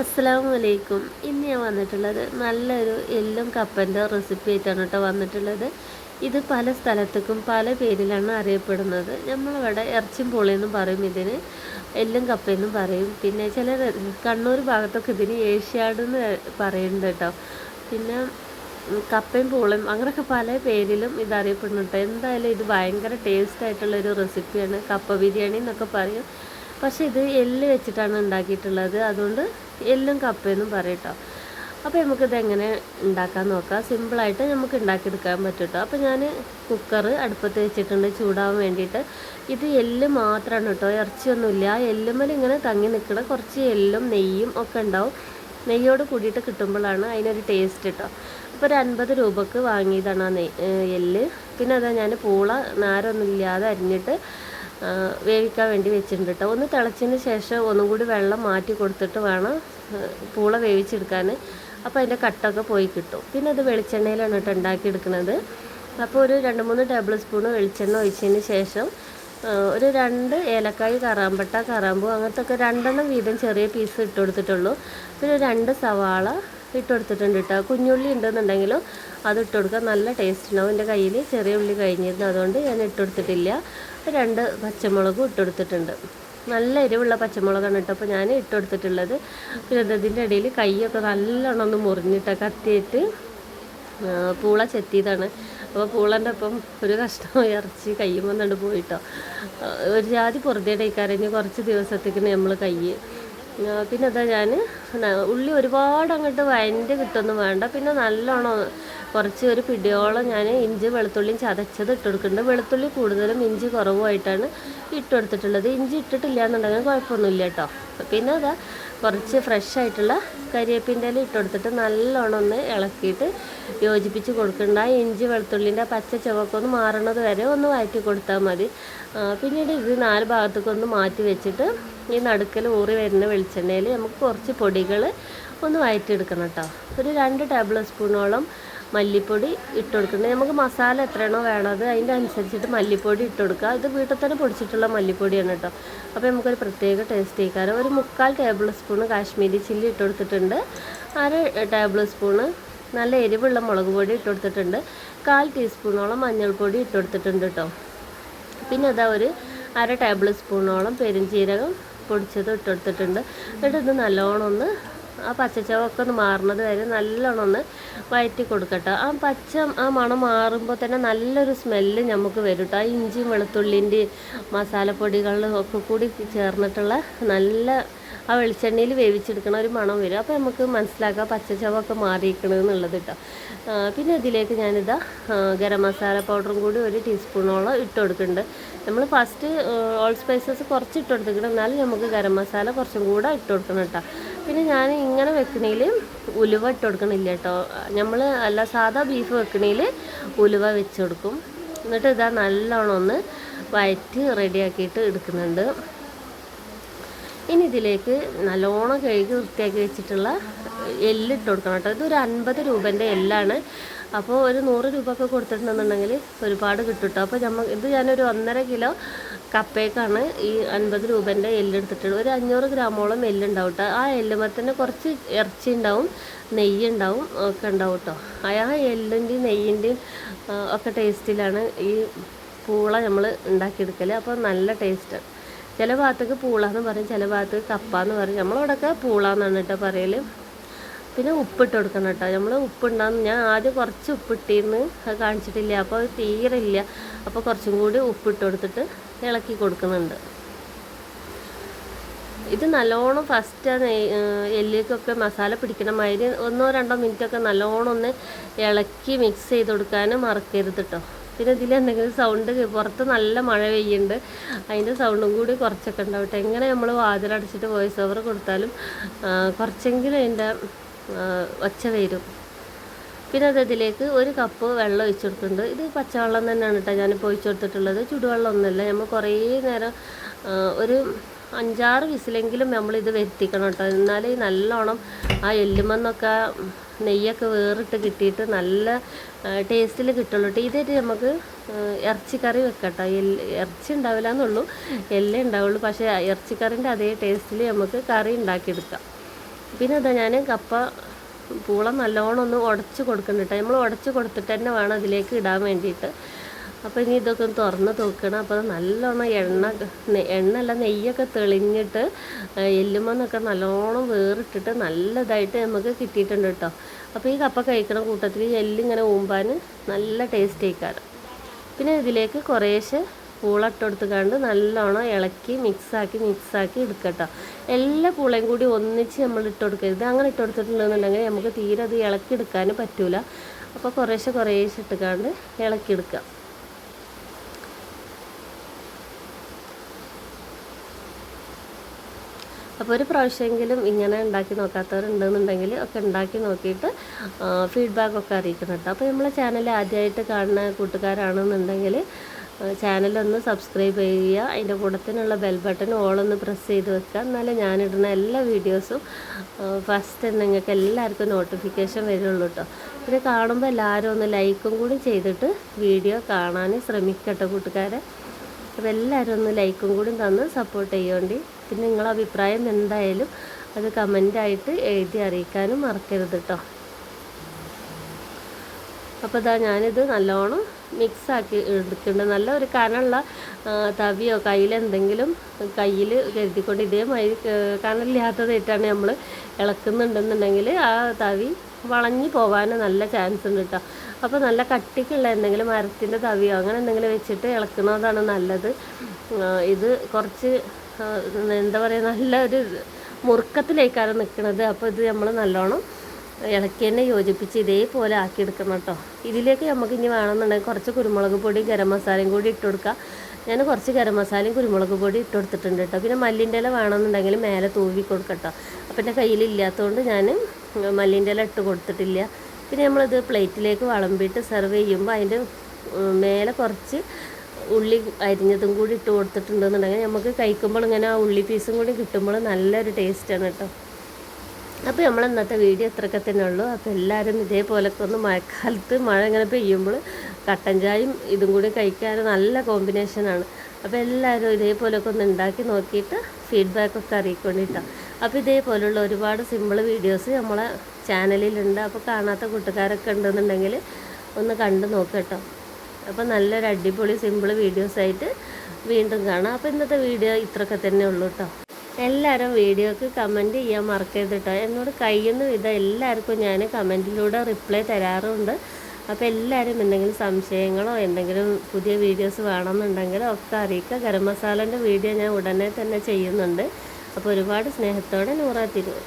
അലൈക്കും ഇന്ന് ഞാൻ വന്നിട്ടുള്ളത് നല്ലൊരു എല്ലും കപ്പന്റെ റെസിപ്പി ആയിട്ടാണ് കേട്ടോ വന്നിട്ടുള്ളത്. ഇത് പല സ്ഥലത്തേക്കും പല പേരിലാണ് അറിയപ്പെടുന്നത്. നമ്മളിവിടെ ഇറച്ചിയും പൊളിയെന്നും പറയും ഇതിന് എല്ലും കപ്പയെന്നും പറയും. പിന്നെ ചില കണ്ണൂർ ഭാഗത്തൊക്കെ ഇതിന് ഏഷ്യാഡ് എന്ന് പറയുന്നുണ്ട് കേട്ടോ. പിന്നെ കപ്പയും പൂളയും അങ്ങനെയൊക്കെ പല പേരിലും ഇതറിയപ്പെടുന്നുണ്ട് എന്തായാലും ഇത് ഭയങ്കര ടേസ്റ്റ് ആയിട്ടുള്ളൊരു റെസിപ്പിയാണ്. കപ്പ ബിരിയാണി എന്നൊക്കെ പറയും. പക്ഷേ ഇത് എല്ല് വെച്ചിട്ടാണ് ഉണ്ടാക്കിയിട്ടുള്ളത്. അതുകൊണ്ട് എല്ലും കപ്പയെന്നും പറയും കേട്ടോ അപ്പോൾ നമുക്കിത് എങ്ങനെ ഉണ്ടാക്കാൻ നോക്കാം. സിമ്പിളായിട്ട് നമുക്ക് ഉണ്ടാക്കിയെടുക്കാൻ പറ്റും കേട്ടോ അപ്പോൾ ഞാൻ കുക്കർ അടുപ്പത്ത് വെച്ചിട്ടുണ്ട് ചൂടാവാൻ വേണ്ടിയിട്ട്. ഇത് എല്ല് മാത്രമാണ് കേട്ടോ. ഇറച്ചിയൊന്നുമില്ല. എല്ലുമ്മൽ ഇങ്ങനെ തങ്ങി നിൽക്കണം കുറച്ച് എല്ലും നെയ്യും ഒക്കെ ഉണ്ടാവും. നെയ്യോട് കൂടിയിട്ട് കിട്ടുമ്പോഴാണ് അതിനൊരു ടേസ്റ്റ് കേട്ടോ. അപ്പോൾ ഒരു അൻപത് രൂപക്ക് വാങ്ങിയതാണ് ആ നെയ് എല്ല് പിന്നെ അതാ ഞാൻ പൂള നാരൊന്നും ഇല്ലാതെ അരിഞ്ഞിട്ട് വേവിക്കാൻ വേണ്ടി വെച്ചിട്ടുണ്ട് കേട്ടോ ഒന്ന് തിളച്ചതിന് ശേഷം ഒന്നും കൂടി വെള്ളം മാറ്റി കൊടുത്തിട്ട് വേണം പൂള വേവിച്ചെടുക്കാൻ. അപ്പോൾ അതിന്റെ കട്ടൊക്കെ പോയി കിട്ടും. പിന്നെ അത് വെളിച്ചെണ്ണയിലാണ് കേട്ടോ ഉണ്ടാക്കിയെടുക്കുന്നത്. അപ്പോൾ ഒരു രണ്ട് മൂന്ന് ടേബിൾ സ്പൂൺ വെളിച്ചെണ്ണ ഒഴിച്ചതിന് ശേഷം ഒരു രണ്ട് ഏലക്കായ് കറാമ്പട്ട കറാമ്പൂ അങ്ങനത്തെ ഒക്കെ രണ്ടെണ്ണം വീതം ചെറിയ പീസ് ഇട്ട് കൊടുത്തിട്ടുള്ളൂ. പിന്നെ രണ്ട് സവാള ഇട്ട് കൊടുത്തിട്ടുണ്ട് കേട്ടോ കുഞ്ഞുള്ളി ഉണ്ടെന്നുണ്ടെങ്കിലും അത് ഇട്ട് കൊടുക്കുക നല്ല ടേസ്റ്റ് ഉണ്ടാവും. എന്റെ കയ്യിൽ ചെറിയ ഉള്ളി കഴിഞ്ഞിരുന്നു. അതുകൊണ്ട് ഞാൻ ഇട്ട് കൊടുത്തിട്ടില്ല രണ്ട് പച്ചമുളകും ഇട്ട് കൊടുത്തിട്ടുണ്ട് നല്ല എരിവുള്ള പച്ചമുളകാണ് കേട്ടോ. അപ്പോൾ ഞാൻ ഇട്ട് കൊടുത്തിട്ടുള്ളത് പിന്നെ അതിന്റെ ഇടയിൽ കൈയൊക്കെ നല്ലോണം ഒന്ന് മുറിഞ്ഞിട്ട് കത്തിയിട്ട് പൂള ചെത്തിയതാണ്. അപ്പോൾ പൂളന്റെ ഒപ്പം ഒരു കഷ്ണം ഇറച്ചി കയ്യും വന്നുകൊണ്ട് പോയിട്ടോ. ഒരു ജാതി പുറത്തേടേക്കാരഞ്ഞ് കരഞ്ഞ് കുറച്ച് ദിവസത്തേക്ക് നമ്മൾ കൈ പിന്നെ അതാ ഞാൻ ഉള്ളി ഒരുപാട് അങ്ങോട്ട് വയന്റെ കിട്ടൊന്നും വേണ്ട. പിന്നെ നല്ലോണം കുറച്ച് ഒരു പിടിയോളം ഞാൻ ഇഞ്ചി വെളുത്തുള്ളിയും ചതച്ചത് ഇട്ട് കൊടുക്കുന്നുണ്ട്. വെളുത്തുള്ളി കൂടുതലും ഇഞ്ചി കുറവുമായിട്ടാണ് ഇട്ട് കൊടുത്തിട്ടുള്ളത്. ഇഞ്ചി ഇട്ടിട്ടില്ല എന്നുണ്ടെങ്കിൽ കുഴപ്പമൊന്നുമില്ല കേട്ടോ. പിന്നെ അതാ കുറച്ച് ഫ്രഷ് ആയിട്ടുള്ള കരിയേപ്പിന്റെ ഇല ഇട്ട് കൊടുത്തിട്ട് നല്ലോണം ഒന്ന് ഇളക്കിയിട്ട് യോജിപ്പിച്ച് കൊടുക്കണ്ട. ഇഞ്ചി വെളുത്തുള്ളിന്റെ പച്ച ചുവക്കൊന്ന് മാറണത് വരെ ഒന്ന് വഴറ്റി കൊടുത്താൽ മതി. പിന്നീട് ഇത് നാല് ഭാഗത്തേക്ക് ഒന്ന് മാറ്റി വെച്ചിട്ട് ഈ നടുക്കൽ ഊറി വരുന്ന വെളിച്ചെണ്ണയിൽ നമുക്ക് കുറച്ച് പൊടികൾ ഒന്ന് വഴറ്റിയെടുക്കണം കേട്ടോ. ഒരു രണ്ട് ടേബിൾ സ്പൂണോളം മല്ലിപ്പൊടി ഇട്ട് കൊടുക്കുന്നത് നമുക്ക് മസാല എത്രയാണോ വേണത് അതിന്റെ അനുസരിച്ചിട്ട് മല്ലിപ്പൊടി ഇട്ട് കൊടുക്കുക. ഇത് വീട്ടിൽ തന്നെ പൊടിച്ചിട്ടുള്ള മല്ലിപ്പൊടിയാണ് കേട്ടോ. അപ്പോൾ നമുക്കൊരു പ്രത്യേക ടേസ്റ്റ് ചെയ്യിക്കാറ് ഒരു മുക്കാൽ ടേബിൾ സ്പൂണ് കാശ്മീരി ചില്ലി ഇട്ട് കൊടുത്തിട്ടുണ്ട്. അര ടേബിൾ സ്പൂണ് നല്ല എരിവുള്ള മുളക് പൊടി ഇട്ട് കൊടുത്തിട്ടുണ്ട്. കാൽ ടീസ്പൂണോളം മഞ്ഞൾപ്പൊടി ഇട്ട് കൊടുത്തിട്ടുണ്ട് കേട്ടോ. പിന്നെ അതാ ഒരു അര ടേബിൾ സ്പൂണോളം പെരുംജീരകം പൊടിച്ചത് ഇട്ട് കൊടുത്തിട്ടുണ്ട്. എന്നിട്ട് ഇത് നല്ലോണം ഒന്ന് ആ പച്ചച്ചവൊക്കെ ഒന്ന് മാറുന്നത് വരെ നല്ലോണം ഒന്ന് വഴറ്റി കൊടുക്കട്ടെ. ആ പച്ച ആ മണം മാറുമ്പോൾ തന്നെ നല്ലൊരു സ്മെല്ല് നമുക്ക് വരും കേട്ടോ ആ ഇഞ്ചിയും വെളുത്തുള്ളിന്റെയും മസാലപ്പൊടികളും ഒക്കെ കൂടി ചേർന്നിട്ടുള്ള നല്ല ആ വെളിച്ചെണ്ണയിൽ വേവിച്ചെടുക്കണ ഒരു മണം വരും. അപ്പോൾ നമുക്ക് മനസ്സിലാക്കാം പച്ചച്ചവൊക്കെ മാറിയിരിക്കണമെന്നുള്ളത് കേട്ടോ. പിന്നെ ഇതിലേക്ക് ഞാനിതാ ഗരം മസാല പൗഡറും കൂടി ഒരു ടീസ്പൂണോളം ഇട്ട് കൊടുക്കുന്നുണ്ട്. നമ്മൾ ഫസ്റ്റ് ഓൾ സ്പൈസസ് കുറച്ച് ഇട്ട് കൊടുത്തിട്ടുണ്ട്. എന്നാലും നമുക്ക് ഗരം മസാല കുറച്ചും കൂടെ ഇട്ട് കൊടുക്കണം കേട്ടോ. പിന്നെ ഞാൻ ഇങ്ങനെ വെക്കണേൽ ഉലുവ ഇട്ട് കൊടുക്കണില്ല കേട്ടോ. നമ്മൾ അല്ല സാധാ ബീഫ് വെക്കണേൽ ഉലുവ വെച്ച് കൊടുക്കും. എന്നിട്ട് ഇതാ നല്ലോണം ഒന്ന് വയറ്റ് റെഡിയാക്കിയിട്ട് എടുക്കുന്നുണ്ട്. ഇനി ഇതിലേക്ക് നല്ലോണം കഴുകി വൃത്തിയാക്കി വെച്ചിട്ടുള്ള എല്ലിട്ട് കൊടുക്കണം കേട്ടോ. ഇതൊരു അൻപത് രൂപേന്റെ എല്ലാണ്. അപ്പോൾ ഒരു നൂറ് രൂപ ഒക്കെ കൊടുത്തിട്ടുണ്ടെന്നുണ്ടെങ്കിൽ ഒരുപാട് കിട്ടും കേട്ടോ. അപ്പോൾ നമ്മൾ ഇത് ഞാനൊരു ഒന്നര കിലോ കപ്പേക്കാണ് ഈ അൻപത് രൂപേന്റെ എല്ലെടുത്തിട്ടുള്ളത്. ഒരു അഞ്ഞൂറ് ഗ്രാമോളം എല്ലുണ്ടാവും കേട്ടോ. ആ എല്ല് തന്നെ കുറച്ച് ഇറച്ചി ഉണ്ടാവും നെയ്യ് ഉണ്ടാവും ഒക്കെ ഉണ്ടാവും കേട്ടോ. ആ എല്ലിന്റെയും നെയ്യിന്റെയും ഒക്കെ ടേസ്റ്റിലാണ് ഈ പൂള നമ്മൾ ഉണ്ടാക്കിയെടുക്കൽ അപ്പോൾ നല്ല ടേസ്റ്റ് ചില ഭാഗത്തേക്ക് പൂള എന്ന് പറയും ചില ഭാഗത്തേക്ക് കപ്പ എന്ന് പറയും. നമ്മളവിടെയൊക്കെ പൂള എന്നാണ് കേട്ടോ പറയൽ പിന്നെ ഉപ്പിട്ട് കൊടുക്കണം കേട്ടോ. നമ്മൾ ഉപ്പുണ്ടാകുന്ന ഞാൻ ആദ്യം കുറച്ച് ഉപ്പിട്ടിരുന്ന് അത് കാണിച്ചിട്ടില്ല. അപ്പോൾ അത് തീരെ ഇല്ല അപ്പോൾ കുറച്ചും കൂടി ഉപ്പിട്ട് കൊടുത്തിട്ട് ഇളക്കി കൊടുക്കുന്നുണ്ട്. ഇത് നല്ലോണം ഫസ്റ്റ് എല്ലിലേക്കൊക്കെ മസാല പിടിക്കണ മാതിരി ഒന്നോ രണ്ടോ മിനിറ്റൊക്കെ നല്ലോണം ഒന്ന് ഇളക്കി മിക്സ് ചെയ്ത് കൊടുക്കാനും മറക്കരുത് കേട്ടോ. പിന്നെ ഇതിൽ എന്തെങ്കിലും സൗണ്ട് പുറത്ത് നല്ല മഴ പെയ്യുന്നുണ്ട് അതിന്റെ സൗണ്ടും കൂടി കുറച്ചൊക്കെ ഉണ്ടാവട്ടെ എങ്ങനെ നമ്മൾ വാതിലടച്ചിട്ട് വോയിസ് ഓവർ കൊടുത്താലും കുറച്ചെങ്കിലും അതിന്റെ ഒച്ച വരും. പിന്നെ അത് ഇതിലേക്ക് ഒരു കപ്പ് വെള്ളം ഒഴിച്ചു കൊടുക്കുന്നുണ്ട്. ഇത് പച്ചവെള്ളം തന്നെയാണ് കേട്ടോ ഞാനിപ്പോൾ ഒഴിച്ചു കൊടുത്തിട്ടുള്ളത്. ചുടുവെള്ളം ഒന്നുമില്ല. നമ്മൾ കുറേ നേരം ഒരു അഞ്ചാറ് വിസിലെങ്കിലും നമ്മളിത് വരുത്തിക്കണം കേട്ടോ എന്നാലേ നല്ലോണം ആ എല്ലുമെന്നൊക്കെ നെയ്യൊക്കെ വേറിട്ട് കിട്ടിയിട്ട് നല്ല ടേസ്റ്റിൽ കിട്ടുള്ളൂ കേട്ടോ ഇതായിട്ട് നമുക്ക് ഇറച്ചിക്കറി വെക്കട്ടോ. എല്ല് ഇറച്ചി ഉണ്ടാവില്ല എന്നുള്ളൂ എല്ലേ ഉണ്ടാവുള്ളൂ പക്ഷേ ഇറച്ചിക്കറിന്റെ അതേ ടേസ്റ്റിൽ നമുക്ക് കറി ഉണ്ടാക്കിയെടുക്കാം പിന്നെ അതാ ഞാൻ കപ്പ പൂള നല്ലോണം ഒന്ന് ഉടച്ച് കൊടുക്കുന്നുണ്ട് നമ്മൾ ഉടച്ച് കൊടുത്തിട്ട് തന്നെ വേണം അതിലേക്ക് ഇടാൻ വേണ്ടിയിട്ട് അപ്പോൾ ഇനി ഇതൊക്കെ ഒന്ന് തുറന്ന് നോക്കണം. അപ്പോൾ നല്ലോണം എണ്ണ എണ്ണയല്ല എണ്ണ നെയ്യൊക്കെ തെളിഞ്ഞിട്ട് എല്ലുമെന്നൊക്കെ നല്ലോണം വേറിട്ടിട്ട് നല്ലതായിട്ട് നമുക്ക് കിട്ടിയിട്ടുണ്ട് കേട്ടോ അപ്പോൾ ഈ കപ്പ കഴിക്കണ കൂട്ടത്തിൽ എല്ലിങ്ങനെ ഊമ്പാൻ നല്ല ടേസ്റ്റ് ആയിക്കാറ് പിന്നെ ഇതിലേക്ക് കുറേശ്ശെ പൂള കണ്ട് നല്ലോണം ഇളക്കി മിക്സാക്കി മിക്സാക്കി എടുക്കട്ടോ എല്ലാ പൂളയും കൂടി ഒന്നിച്ച് നമ്മൾ ഇട്ട് കൊടുക്കരുത് അങ്ങനെ ഇട്ട് കൊടുത്തിട്ടുണ്ടെന്നുണ്ടെങ്കിൽ നമുക്ക് തീരെ അത് ഇളക്കി എടുക്കാൻ പറ്റൂല. അപ്പോൾ കുറേശ്ശെ കുറേശ്ശെ ഇട്ടുകൊണ്ട് ഇളക്കി എടുക്കുക അപ്പോൾ ഒരു പ്രാവശ്യമെങ്കിലും ഇങ്ങനെ ഉണ്ടാക്കി നോക്കാത്തവരുണ്ടെന്നുണ്ടെങ്കിൽ ഒക്കെ ഉണ്ടാക്കി നോക്കിയിട്ട് ഫീഡ്ബാക്കൊക്കെ അറിയിക്കണം കേട്ടോ. അപ്പോൾ നമ്മളെ ചാനൽ ആദ്യമായിട്ട് കാണുന്ന കൂട്ടുകാരാണെന്നുണ്ടെങ്കിൽ ചാനലൊന്ന് സബ്സ്ക്രൈബ് ചെയ്യുക. അതിന്റെ കൂടത്തിനുള്ള ബെൽ ബട്ടൺ ഓളൊന്ന് പ്രസ് ചെയ്ത് വെക്കുക. എന്നാലേ ഞാനിടുന്ന എല്ലാ വീഡിയോസും ഫസ്റ്റ് നിങ്ങൾക്ക് എല്ലാവർക്കും നോട്ടിഫിക്കേഷൻ വരുള്ളൂ കേട്ടോ. ഇത് കാണുമ്പോൾ എല്ലാവരും ഒന്ന് ലൈക്കും കൂടി ചെയ്തിട്ട് വീഡിയോ കാണാൻ ശ്രമിക്കട്ടെ കൂട്ടുകാരെ. അപ്പോൾ എല്ലാവരും ഒന്ന് ലൈക്കും കൂടി തന്ന് സപ്പോർട്ട് ചെയ്യുകൊണ്ട് പിന്നെ നിങ്ങളെ അഭിപ്രായം എന്തായാലും അത് കമന്റായിട്ട് എഴുതി അറിയിക്കാനും മറക്കരുത് കേട്ടോ അപ്പോൾ ഇതാ ഞാനിത് നല്ലോണം മിക്സാക്കി എടുക്കുന്നുണ്ട് നല്ല ഒരു കനമുള്ള തവിയോ കയ്യിലെന്തെങ്കിലും കയ്യിൽ കരുതിക്കൊണ്ട് ഇതേമാതിരി കനമില്ലാത്തതായിട്ടാണ് നമ്മൾ ഇളക്കുന്നുണ്ടെന്നുണ്ടെങ്കിൽ ആ തവി വളഞ്ഞു പോകാൻ നല്ല ചാൻസ് ഉണ്ട് കേട്ടോ അപ്പോൾ നല്ല കട്ടിക്കുള്ള എന്തെങ്കിലും മരത്തിന്റെ തവിയോ അങ്ങനെ എന്തെങ്കിലും വെച്ചിട്ട് ഇളക്കുന്നതാണ് നല്ലത്. ഇത് കുറച്ച് എന്താ പറയുക നല്ല ഒരു മുറുക്കത്തിലേക്കാണ് നിൽക്കുന്നത് അപ്പോൾ ഇത് നമ്മൾ നല്ലോണം ഇളക്കി തന്നെ യോജിപ്പിച്ച് ഇതേപോലെ ആക്കി എടുക്കണം കേട്ടോ. ഇതിലേക്ക് നമുക്ക് ഇനി വേണമെന്നുണ്ടെങ്കിൽ കുറച്ച് കുരുമുളക് പൊടി ഗരം മസാലയും കൂടി ഇട്ട് കൊടുക്കുക ഞാൻ കുറച്ച് ഗരം മസാലയും കുരുമുളക് പൊടി ഇട്ട് കൊടുത്തിട്ടുണ്ട് കേട്ടോ. പിന്നെ മല്ലിന്റെ ഇല വേണമെന്നുണ്ടെങ്കിൽ മേലെ തൂവി കൊടുക്കട്ടോ അപ്പം എന്റെ കയ്യിലില്ലാത്തതുകൊണ്ട് ഞാൻ മല്ലിന്റെ ഇല ഇട്ട് കൊടുത്തിട്ടില്ല. പിന്നെ നമ്മളിത് പ്ലേറ്റിലേക്ക് വളമ്പിയിട്ട് സെർവ് ചെയ്യുമ്പോൾ അതിന്റെ മേലെ കുറച്ച് ഉള്ളി അരിഞ്ഞതും കൂടി ഇട്ട് കൊടുത്തിട്ടുണ്ടെന്നുണ്ടെങ്കിൽ നമുക്ക് കഴിക്കുമ്പോൾ ഇങ്ങനെ ആ ഉള്ളി പീസും കൂടി കിട്ടുമ്പോൾ നല്ലൊരു ടേസ്റ്റാണ് കേട്ടോ. അപ്പോൾ നമ്മൾ ഇന്നത്തെ വീഡിയോ ഇത്രയൊക്കെ തന്നെ ഉള്ളൂ. അപ്പോൾ എല്ലാവരും ഇതേപോലൊക്കെ ഒന്ന് മഴക്കാലത്ത് മഴ ഇങ്ങനെ പെയ്യുമ്പോൾ കട്ടൻ ചായയും ഇതും കൂടി കഴിക്കാൻ നല്ല കോമ്പിനേഷനാണ് അപ്പോൾ എല്ലാവരും ഇതേപോലൊക്കെ ഒന്ന് ഉണ്ടാക്കി നോക്കിയിട്ട് ഫീഡ്ബാക്കൊക്കെ അറിയിക്കൊണ്ടിട്ടാണ് അപ്പോൾ ഇതേപോലുള്ള ഒരുപാട് സിമ്പിൾ വീഡിയോസ് നമ്മളെ ചാനലിലുണ്ട് അപ്പോൾ കാണാത്ത കൂട്ടുകാരൊക്കെ ഉണ്ടെന്നുണ്ടെങ്കിൽ ഒന്ന് കണ്ടു നോക്കട്ടോ അപ്പോൾ നല്ലൊരു അടിപൊളി സിമ്പിൾ വീഡിയോസായിട്ട് വീണ്ടും കാണാം. അപ്പോൾ ഇന്നത്തെ വീഡിയോ ഇത്രയൊക്കെ തന്നെ ഉള്ളൂ കേട്ടോ എല്ലാവരും വീഡിയോക്ക് കമന്റ് ചെയ്യാൻ മറക്കരുത് കേട്ടോ എന്നോട് കഴിയുന്ന വിധം എല്ലാവർക്കും ഞാൻ കമന്റിലൂടെ റിപ്ലൈ തരാറുണ്ട്. അപ്പോൾ എല്ലാവരും എന്തെങ്കിലും സംശയങ്ങളോ എന്തെങ്കിലും പുതിയ വീഡിയോസ് വേണമെന്നുണ്ടെങ്കിലോ ഒക്കെ അറിയിക്കുക. ഗരം മസാലന്റെ വീഡിയോ ഞാൻ ഉടനെ തന്നെ ചെയ്യുന്നുണ്ട്. അപ്പോൾ ഒരുപാട് സ്നേഹത്തോടെ നൂറാ തിരുവ്